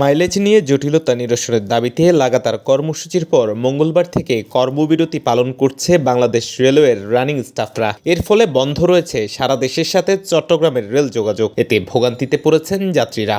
Mileage নিয়ে জটিলতা নিরসনের দাবিতে লাগাতার কর্মসূচির পর মঙ্গলবার থেকে কর্মবিরতি পালন করছে বাংলাদেশ রেলওয়ের রানিং স্টাফরা। এর ফলে বন্ধ রয়েছে সারা দেশের সাথে চট্টগ্রামের রেল যোগাযোগ। এতে ভোগান্তিতে পড়েছেন যাত্রীরা।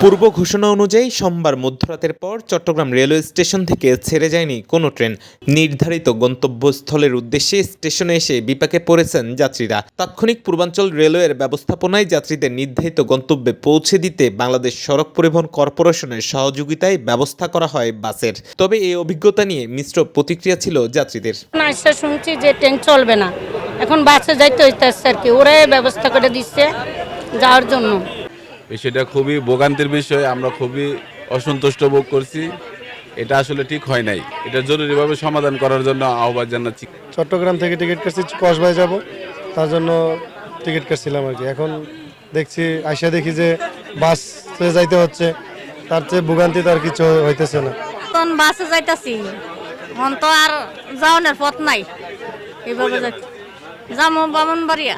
পূর্ব ঘোষণা অনুযায়ী সোমবার মধ্যরাতের পর চট্টগ্রাম রেলওয়ে স্টেশন থেকে ছেড়ে যায়নি কোনো ট্রেন। নির্ধারিত গন্তব্যস্থলের উদ্দেশ্যে স্টেশনে এসে বিপাকে পড়েছেন যাত্রীরা। তাৎক্ষণিক পূর্বাঞ্চল রেলওয়ের ব্যবস্থাপনায় যাত্রীদের নির্ধারিত গন্তব্যে পৌঁছে দিতে বাংলাদেশ সড়ক পরিবহন কর্পোরেশনের সহযোগিতায় ব্যবস্থা করা হয় বাসের। তবে এই অভিজ্ঞতা নিয়ে মিশ্র প্রতিক্রিয়া ছিল যাত্রীদের। শুনছি যে ট্রেন চলবে না। এখন বাসে যাইতে হইতেছে আর কি। ওরাই ব্যবস্থা করে দিচ্ছে যাওয়ার জন্য। সেটা খুবই ভোগান্তির বিষয় আমরা খুবই অসন্তুষ্ট বোধ করছি। এটা আসলে ঠিক হয় নাই। এটা জরুরিভাবে সমাধান করার জন্য আহ্বান জানাচ্ছি। চট্টগ্রাম থেকে টিকিট কাটছি কসবাই যাব। তার জন্য টিকিট কাটছিলাম আর কি। এখন দেখছি আইসা দেখি যে বাসে যাইতে হচ্ছে। তার চেয়ে ভোগান্তি তো আর কিছু হইতেছে না। এখন বাসে যাইতাছি। এখন তো আর যাওয়ানোর পথ নাই। এইভাবে যাচ্ছি যাব বামন বাড়িয়া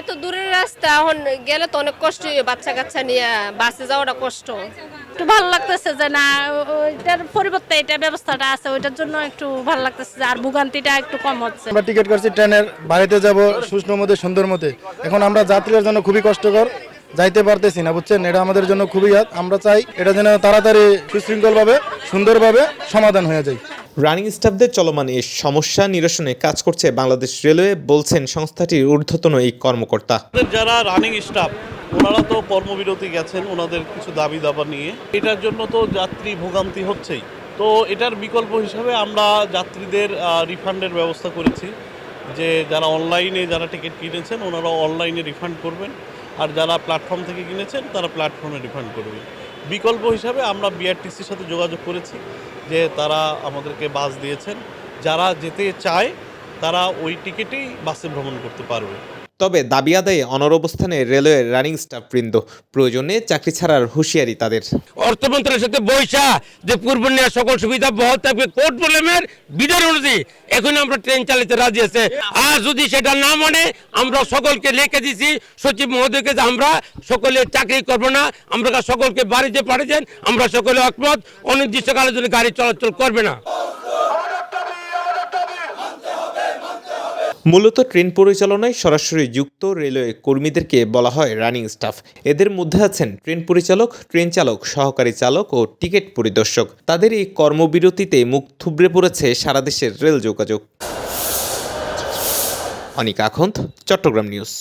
এত দূরের রাস্তা, এখন গেলে তো অনেক কষ্ট বাচ্চা কাচ্চা নিয়ে বাসে যাওয়াটা কষ্ট। একটু ভালো লাগতেছে যে না ওইটার পরিবর্তে এটা ব্যবস্থাটা আছে, ওইটার জন্য একটু ভালো লাগতেছে আর ভোগান্তিটা একটু কম হচ্ছে। আমরা টিকিট করছি ট্রেনের বাড়িতে যাব সুষ্ঠু মধ্যে সুন্দর মধ্যে এখন আমরা যাত্রীদের জন্য খুবই কষ্টকর, যাইতে পারতেছি না, বুঝছেন? এটা আমাদের জন্য খুবই আমরা চাই এটা যেন তাড়াতাড়ি সুশৃঙ্খলভাবে, সুন্দরভাবে সমাধান হয়ে যায়। রানিং স্টাফদের চলমান এই সমস্যা নিরসনে কাজ করছে বাংলাদেশ রেলওয়ে, বলছেন সংস্থাটির ঊর্ধ্বতন এই কর্মকর্তা। যারা রানিং স্টাফ ওনারা তো কর্মবিরতি গেছেন ওনাদের কিছু দাবি দাবা নিয়ে। এটার জন্য তো যাত্রী ভোগান্তি হচ্ছেই। তো এটার বিকল্প হিসাবে আমরা যাত্রীদের রিফান্ডের ব্যবস্থা করেছি। যে যারা অনলাইনে যারা টিকিট কিনেছেন ওনারা অনলাইনে রিফান্ড করবেন। আর যারা প্ল্যাটফর্ম থেকে কিনেছেন, তারা প্ল্যাটফর্মে রিফান্ড করবেন। বিকল্প হিসাবে আমরা বিআরটিসির সাথে যোগাযোগ করেছি যে তারা আমাদেরকে বাস দিয়েছেন। যারা যেতে চায়, তারা ওই টিকিটেই বাসে ভ্রমণ করতে পারবে। তবে দাবি আদায়ে অনরবস্থানে রেলওয়ের রানিং স্টাফ বৃন্দ প্রয়োজনে চাকরি ছাড়ার হুঁশিয়ারি তাদের। অর্থমন্ত্রীর সাথে বৈশা যে পূর্ব নেওয়া সকল সুবিধা বহল থাকবে কোর্ট প্রবলেমের বিধান অনুযায়ী। এখন আমরা ট্রেন চালাতে রাজি আছে। আর যদি সেটা না মানে আমরা সকলকে লিখে দিছি। সচিব মহোদয়কে যে আমরা সকলে চাকরি করব না, আমরা সকলকে বাড়িতে পাঠিয়েছেন আমরা সকলে একমত। অনির্দিষ্টকালের জন্য গাড়ি চলাচল করবে না। মূলত ট্রেন পরিচালনায় সরাসরি যুক্ত রেলওয়ে কর্মীদেরকে বলা হয় রানিং স্টাফ। এদের মধ্যে আছেন ট্রেন পরিচালক, ট্রেন চালক, সহকারী চালক ও টিকিট পরিদর্শক। তাদের এই কর্মবিরতিতে মুখ থুবড়ে পড়েছে সারা দেশের রেল যোগাযোগ। অনিক আখন্দ, চট্টগ্রাম নিউজ।